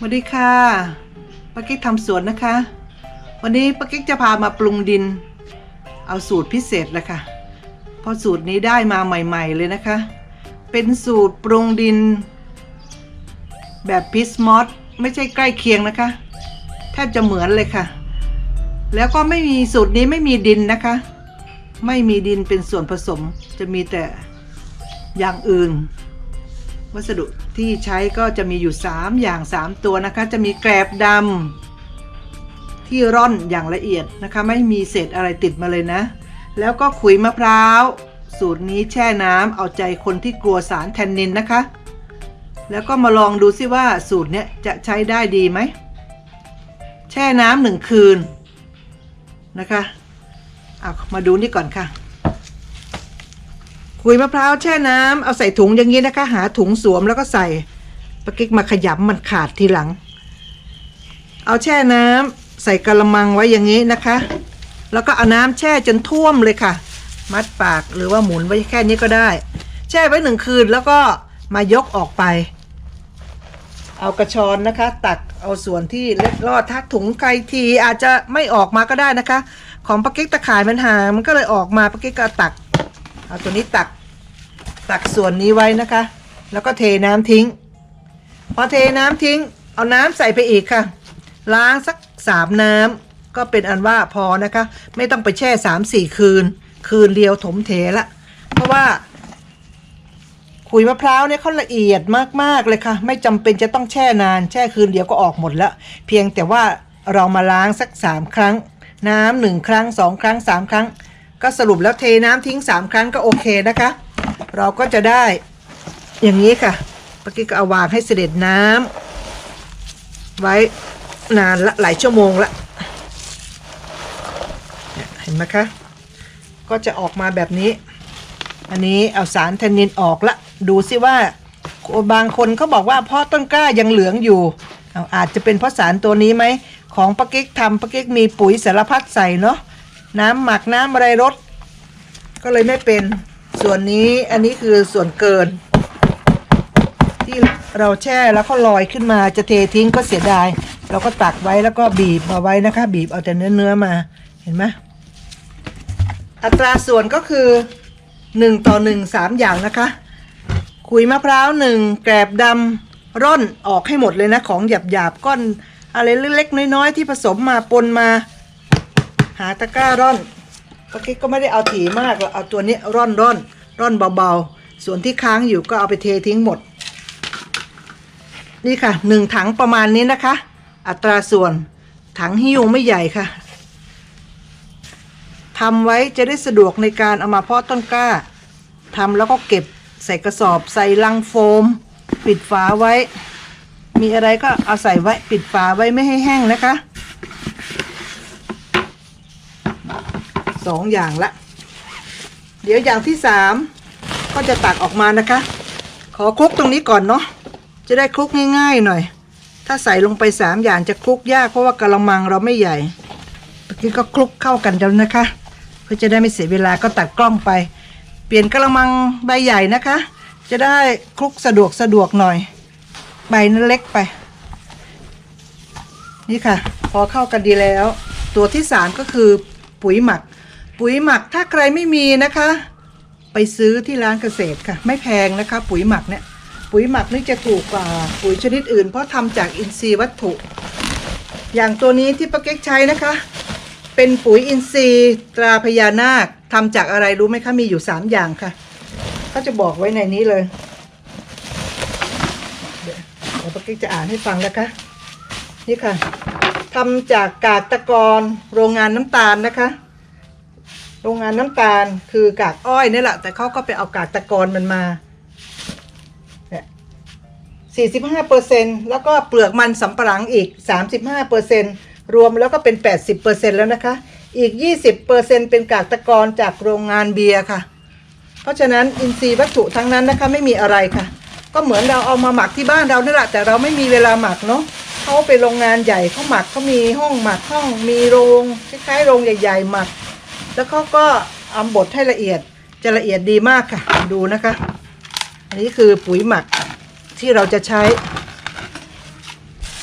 สวัสดีค่ะป้ากิ๊กทำสวนนะคะ วันนี้ป้ากิ๊กจะพามาปรุงดิน เอาสูตรพิเศษเลยค่ะ เพราะสูตรนี้ได้มาใหม่ ๆ เลยนะคะ เป็นสูตรปรุงดิน แบบพิสมอสไม่ใช่ใกล้เคียงนะคะ แทบจะเหมือนเลยค่ะ แล้วก็ไม่มีสูตรนี้ไม่มีดินนะคะ ไม่มีดินเป็นส่วนผสมจะมีแต่อย่างอื่น วัสดุที่ใช้ก็จะมีอยู่ 3 อย่าง 3 ตัวนะคะ จะมีแกลบดำที่ร่อนอย่างละเอียดนะคะ ไม่มีเศษอะไรติดมาเลยนะ แล้วก็ขุยมะพร้าว สูตรนี้แช่น้ำเอาใจคนที่กลัวสารแทนนินนะคะ แล้วก็มาลองดูซิว่าสูตรเนี้ยจะใช้ได้ดีไหม แช่น้ำหนึ่งคืนนะคะเอามาดูนี่ก่อนค่ะ ขุยมะพร้าวแช่น้ำเอาใส่ถุงอย่างนี้นะคะ หาถุงสวมแล้วก็ใส่ปะกิ๊กมาขยำมันขาดทีหลัง เอาแช่น้ำใส่กระมังไว้อย่างนี้นะคะ แล้วก็เอาน้ำแช่จนท่วมเลยค่ะ มัดปากหรือว่าหมุนไว้แค่นี้ก็ได้ แช่ไว้หนึ่งคืนแล้วก็มายกออกไป เอากระชอนนะคะ ตักเอาส่วนที่เล็ดรอดทักถุงใครทีอาจจะไม่ออกมาก็ได้นะคะ ของปะกิ๊กตะข่ายมันหางมันก็เลยออกมาปะกิ๊กก็ตักเอาตัวนี้ตัก ตักส่วนนี้ไว้นะคะ แล้วก็เทน้ำทิ้ง พอเทน้ำทิ้ง เอาน้ำใส่ไปอีกค่ะ ล้างสักสามน้ำก็เป็นอันว่าพอนะคะ ไม่ต้องไปแช่สามสี่คืน คืนเดียวถมเทละ เพราะว่า ขุยมะพร้าวเนี่ยเขาละเอียดมากๆเลยค่ะ ไม่จำเป็นจะต้องแช่นาน แช่คืนเดียวก็ออกหมดแล้ว เพียงแต่ว่าเรามาล้างสักสามครั้ง น้ำหนึ่งครั้งสองครั้งสามครั้ง ก็สรุปแล้วเทน้ำทิ้งสามครั้งก็โอเคนะคะ เราก็จะได้อย่างนี้ค่ะเมื่อกี้ก็เอาวางให้เสด็จน้ำไว้นานละหลายชั่วโมงละเห็นไหมคะ ก็จะออกมาแบบนี้ อันนี้เอาสารแทนนินออกละ ดูสิว่าบางคนเขาบอกว่าเพราะต้นกล้ายังเหลืองอยู่เอาอาจจะเป็นเพราะสารตัวนี้ไหม ของปะกิ๊กทำปะกิ๊กมีปุ๋ยสารพัดใส่เนาะน้ำหมักน้ำอะไรรดก็เลยไม่เป็น ส่วนนี้อันนี้คือส่วนเกิน ที่เราแช่แล้วก็ลอยขึ้นมาจะเททิ้งก็เสียดาย เราก็ตักไว้แล้วก็บีบมาไว้นะคะ บีบเอาแต่เนื้อเนื้อมาเห็นไหมอัตราส่วนก็คือ 1 ต่อ 1 3 อย่างนะคะขุยมะพร้าวหนึ่งแกลบดำร่อนออกให้หมดเลยนะ ของหยาบหยาบก้อน อะไรเล็กๆน้อยๆ ที่ผสมมาปนมา หาตะกร้าร่อน ปะกิ๊กก็ไม่ได้เอาถี่มากหรอกเอาตัวนี้ร่อนร่อนร่อนเบาๆ ส่วนที่ค้างอยู่ก็เอาไปเททิ้งหมด นี่ค่ะหนึ่งถังประมาณนี้นะคะ อัตราส่วนถังหิ้วไม่ใหญ่ค่ะทำไว้จะได้สะดวกในการเอามาเพาะต้นกล้าทำแล้วก็เก็บใส่กระสอบใส่ลังโฟม ปิดฝาไว้ มีอะไรก็เอาใส่ไว้ปิดฝาไว้ไม่ให้แห้งนะคะ สองอย่างละ เดี๋ยวอย่างที่สามก็จะตักออกมานะคะ ขอคลุกตรงนี้ก่อนเนาะจะได้คลุกง่าย ๆ หน่อย ถ้าใส่ลงไปสามอย่างจะคลุกยากเพราะว่ากระมังเราไม่ใหญ่เมื่อกี้ก็คลุกเข้ากันแล้วนะคะ เพื่อจะได้ไม่เสียเวลาก็ตัดกล้องไป เปลี่ยนกระมังใบใหญ่นะคะ จะได้คลุกสะดวกสะดวกหน่อย ใบนั้นเล็กไป นี่ค่ะ พอเข้ากันดีแล้ว ตัวที่สามก็คือปุ๋ยหมัก ปุ๋ยหมักถ้าใครไม่มีนะคะ ไปซื้อที่ร้านเกษตรค่ะ ไม่แพงนะคะ ปุ๋ยหมักเนี่ยปุ๋ยหมักนี่จะถูกกว่าปุ๋ยชนิดอื่น เพราะทำจากอินทรีย์วัตถุ อย่างตัวนี้ที่ป้าเก๊กใช้นะคะ เป็นปุ๋ยอินทรีย์ตราพญานาคทำจากอะไรรู้ไหมคะมีอยู่สามอย่างค่ะเขาจะบอกไว้ในนี้เลยเดี๋ยวป้าเก๊กจะอ่านให้ฟังนะคะนี่ค่ะทำจากกากตะกอนโรงงานน้ำตาลนะคะ รงงานน้ำตาลคือกากอ้อยนี่แหละ แต่เขาก็ไปเอากากตะกอนมันมาเนี่ย45เปอร์เซ็นแล้วก็เปลือกมันสำปะหลังอีก35เปอร์เซ็นรวมแล้วก็เป็น80เปอร์เซ็นแล้วนะคะ อีก20เปอร์เซ็นเป็นกากตะกอนจากโรงงานเบียร์ค่ะ เพราะฉะนั้นอินทรีย์วัตถุทั้งนั้นนะคะไม่มีอะไรค่ะ ก็เหมือนเราเอามาหมักที่บ้านเรานี่แหละแต่เราไม่มีเวลาหมักเนาะเขาไปโรงงานใหญ่เขาหมักเขามีห้องหมักห้องมีโรงคล้ายๆโรงใหญ่ ๆ หมัก แล้วเขาก็เอาบดให้ละเอียดจะละเอียดดีมากค่ะ ดูนะคะ อันนี้คือปุ๋ยหมักที่เราจะใช้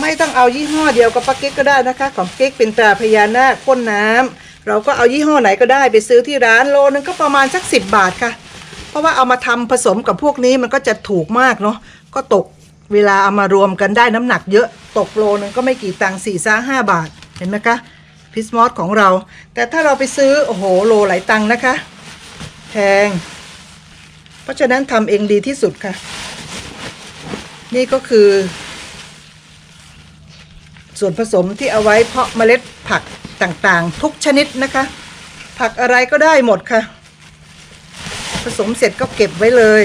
ไม่ต้องเอายี่ห้อเดียวกับปากิ๊กก็ได้นะคะ ของเกิ๊กเป็นตราพญานาคพ่นน้ำเราก็เอายี่ห้อไหนก็ได้ไปซื้อที่ร้านโลนึงก็ประมาณสักสิบบาทค่ะ เพราะว่าเอามาทำผสมกับพวกนี้มันก็จะถูกมากเนาะก็ตกเวลาเอามารวมกันได้น้ำหนักเยอะตกโลนึงก็ไม่กี่ตังค์สี่ซ่าห้าบาทเห็นไหมคะ พิสมอสของเรา แต่ถ้าเราไปซื้อ โอ้โห โลหลายตังนะคะ แพง เพราะฉะนั้นทำเองดีที่สุดค่ะ นี่ก็คือ ส่วนผสมที่เอาไว้เพาะเมล็ดผักต่างๆ ทุกชนิดนะคะ ผักอะไรก็ได้หมดค่ะ ผสมเสร็จก็เก็บไว้เลย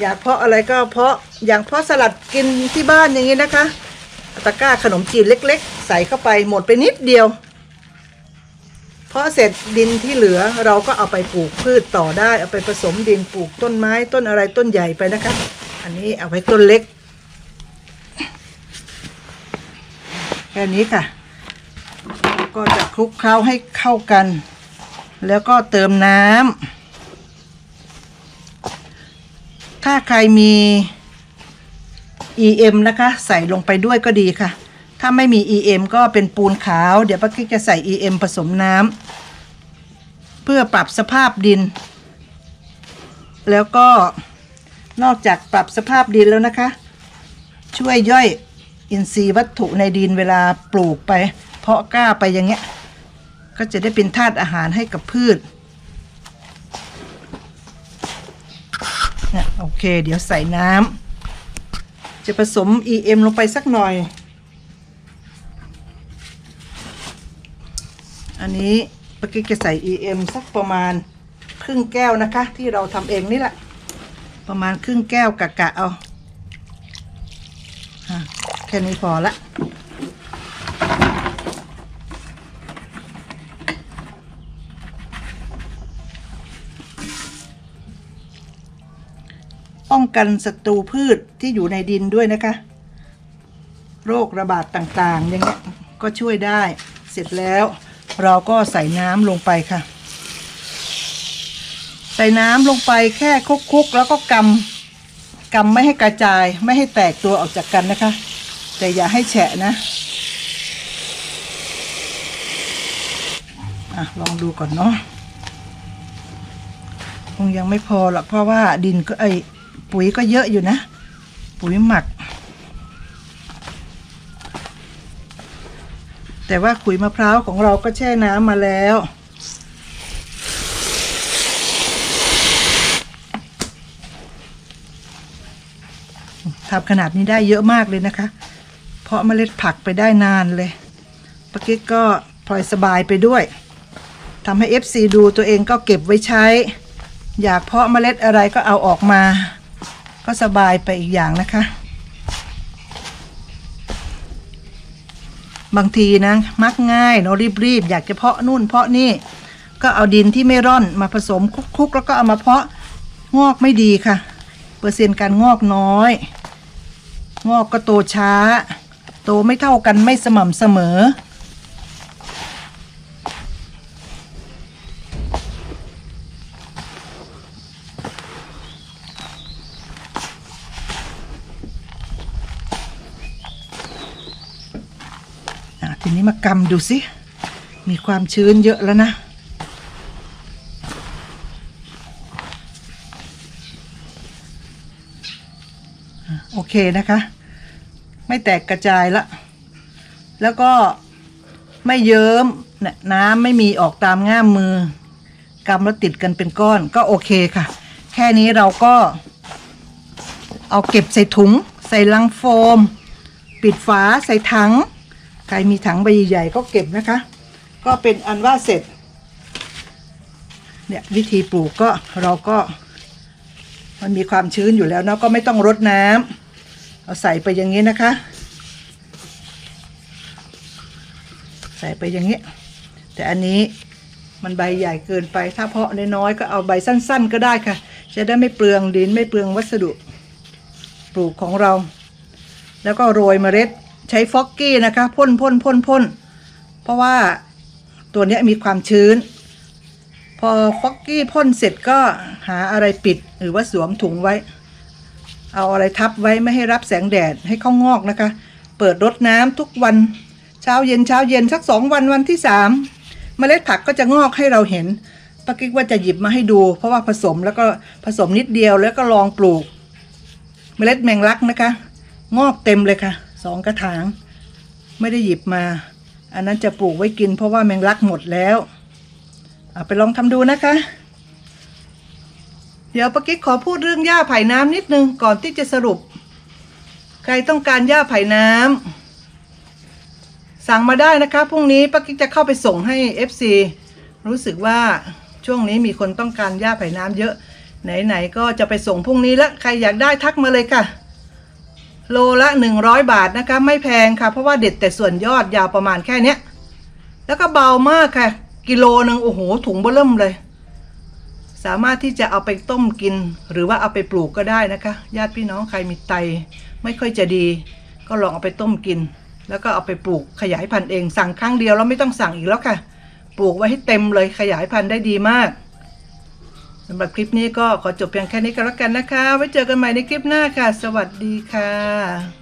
อยากเพาะอะไรก็เพาะอย่างเพาะสลัดกินที่บ้านอย่างนี้นะคะ ตะกร้าขนมจีนเล็ก ๆ ใส่เข้าไปหมดไปนิดเดียว เพราะเสร็จดินที่เหลือเราก็เอาไปปลูกพืชต่อได้ เอาไปผสมดินปลูกต้นไม้ต้นอะไรต้นใหญ่ไปนะคะอันนี้เอาไว้ต้นเล็กแค่นี้ค่ะ ก็จะคลุกเคล้าให้เข้ากัน แล้วก็เติมน้ำถ้าใครมี EM นะคะ ใส่ลงไปด้วยก็ดีค่ะ ถ้าไม่มี EM ก็เป็นปูนขาว เดี๋ยวป้ากิ๊กจะใส่ EM ผสมน้ำเพื่อปรับสภาพดิน แล้วก็นอกจากปรับสภาพดินแล้วนะคะ ช่วยย่อยอินทรีย์วัตถุในดินเวลาปลูกไป เพาะกล้าไปอย่างเงี้ย ก็จะได้เป็นธาตุอาหารให้กับพืชเนี่ยโอเค เดี๋ยวใส่น้ำ จะผสม EM ลงไปสักหน่อย อันนี้เมื่อกี้จะใส่ EM สักประมาณครึ่งแก้วนะคะ ที่เราทำเองนี่แหละ ประมาณครึ่งแก้วกะกะเอาแค่นี้พอละ กันศัตรูพืชที่อยู่ในดินด้วยนะคะ โรคระบาดต่างๆอย่างเงี้ยก็ช่วยได้ เสร็จแล้วเราก็ใส่น้ำลงไปค่ะ ใส่น้ำลงไปแค่คุกๆแล้วก็กำกำไม่ให้กระจายไม่ให้แตกตัวออกจากกันนะคะ แต่อย่าให้แฉะนะอะลองดูก่อนเนาะคงยังไม่พอหรอกเพราะว่าดินก็ไอ ปุ๋ยก็เยอะอยู่นะ ปุ๋ยหมัก แต่ว่าขุยมะพร้าวของเราก็แช่น้ำมาแล้ว ทำขนาดนี้ได้เยอะมากเลยนะคะ เพราะเมล็ดผักไปได้นานเลยปะกิ๊กก็พลอยสบายไปด้วยทำให้ FC ดูตัวเองก็เก็บไว้ใช้ อยากเพาะเมล็ดอะไรก็เอาออกมา ก็สบายไปอีกอย่างนะคะ บางทีนะ มักง่ายเนาะรีบๆ อยากจะเพาะนู่นเพาะนี่ ก็เอาดินที่ไม่ร่อนมาผสมคุกๆ แล้วก็เอามาเพาะงอกไม่ดีค่ะ เปอร์เซ็นต์การงอกน้อย งอกก็โตช้า โตไม่เท่ากันไม่สม่ำเสมอ นี้มากำดูสิ มีความชื้นเยอะแล้วนะโอเคนะคะ ไม่แตกกระจายละ แล้วก็ไม่เยิ้มน้ำไม่มีออกตามง่ามมือกำแล้วติดกันเป็นก้อนก็โอเคค่ะ แค่นี้เราก็ เอาเก็บใส่ถุง ใส่ลังโฟม ปิดฝาใส่ถัง ใครมีถังใบใหญ่ๆก็เก็บนะคะ ก็เป็นอันว่าเสร็จ เนี่ยวิธีปลูกก็เราก็ มันมีความชื้นอยู่แล้วเนาะก็ไม่ต้องรดน้ำเอาใส่ไปอย่างนี้นะคะ ใส่ไปอย่างนี้ แต่อันนี้มันใบใหญ่เกินไป ถ้าเพาะน้อยๆก็เอาใบสั้น ๆ ก็ได้ค่ะ จะได้ไม่เปลืองดินไม่เปลืองวัสดุ ปลูกของเรา แล้วก็โรยเมล็ด ใช้ฟอกกี้นะคะพ่นพ่นพ่นพ่นเพราะว่าตัวนี้มีความชื้น พอฟอกกี้พ่นเสร็จก็หาอะไรปิดหรือว่าสวมถุงไว้ เอาอะไรทับไว้ไม่ให้รับแสงแดดให้เขางอกนะคะ เปิดรดน้ำทุกวันเช้าเย็นเช้าเย็นสักสองวันวันที่สามเมล็ดผักก็จะงอกให้เราเห็นป้ากิ๊กว่าจะหยิบมาให้ดู เพราะว่าผสมแล้วก็ผสมนิดเดียวแล้วก็ลองปลูก เมล็ดแมงลักนะคะ งอกเต็มเลยค่ะ สองกระถาง ไม่ได้หยิบมา อันนั้นจะปลูกไว้กินเพราะว่าแมงลักหมดแล้วเอาไปลองทำดูนะคะ เดี๋ยวป้ากิ๊กขอพูดเรื่องหญ้าไผ่น้ำนิดนึงก่อนที่จะสรุป ใครต้องการหญ้าไผ่น้ำสั่งมาได้นะคะพรุ่งนี้ป้ากิ๊กจะเข้าไปส่งให้ FC รู้สึกว่าช่วงนี้มีคนต้องการหญ้าไผ่น้ำเยอะไหนๆก็จะไปส่งพรุ่งนี้ละใครอยากได้ทักมาเลยค่ะ โลละ 100 บาทนะคะ ไม่แพงค่ะ เพราะว่าเด็ดแต่ส่วนยอดยาวประมาณแค่เนี้ย แล้วก็เบามากค่ะ กิโลหนึ่งโอ้โห ถุงเบ้อเริ่มเลย สามารถที่จะเอาไปต้มกิน หรือว่าเอาไปปลูกก็ได้นะคะ ญาติพี่น้องใครมีไต ไม่ค่อยจะดี ก็ลองเอาไปต้มกิน แล้วก็เอาไปปลูกขยายพันธุ์เอง สั่งครั้งเดียวแล้วไม่ต้องสั่งอีกแล้วค่ะ ปลูกไว้ให้เต็มเลยขยายพันธุ์ได้ดีมาก สำหรับคลิปนี้ก็ขอจบเพียงแค่นี้ก็แล้วกันนะคะ ไว้เจอกันใหม่ในคลิปหน้าค่ะ สวัสดีค่ะ